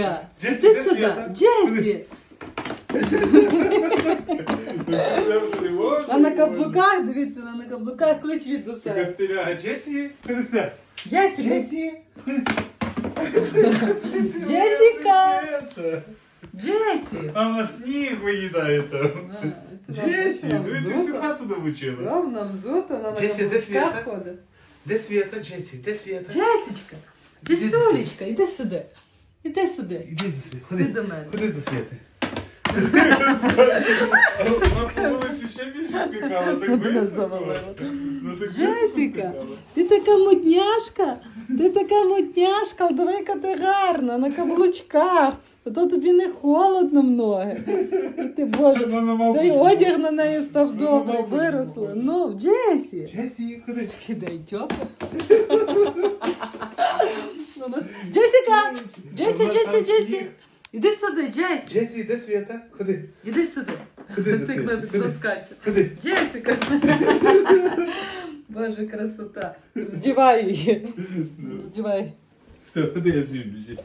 Джесіка! Джесі, Іди де сюди! Свята? Джесі! А на каблуках, дивіться, вона на каблуках ключ від усе. Костеля, Джесі, Христа. Джесіка! Джесі. Джесіка! Джесі! А вона сніг виїдає там. Джесі, ну ти всю взута. хату навчила. Зовна взута, вона на Джесі, де каблучках Свята? ходить. Де Свята, Джесі, де Свята? Джесічка! Іди до Джесюлечка, іди сюди. Іди сюди. Іди до Світи, Іди ходи. до мене. Ходи до Світи. Вона по вулиці ще більше скакала, так Мене завалило. Ну так Джесіка, ти така модняшка, ти така модняшка, дорога ти гарна, на каблучках. То тобі не холодно в ноги. Ти, Боже, на цей одяг на неї став Ну, на добрий, мавпу виросло. Ну, Джесі. Джесі, ходи. Кидай тьопа. Ну, нас- Джесіка! Джесі, Вона Джесі, там Джесі. сніг. Іди сюди, Джесі. Джесі, де Свята? Ходи. Іди сюди. Ходи до Цих Світи. хто Ходи. скаче. Ходи. Джесіка. Боже, красота. Здівай її. Здівай. Все, ходи, я знімлю.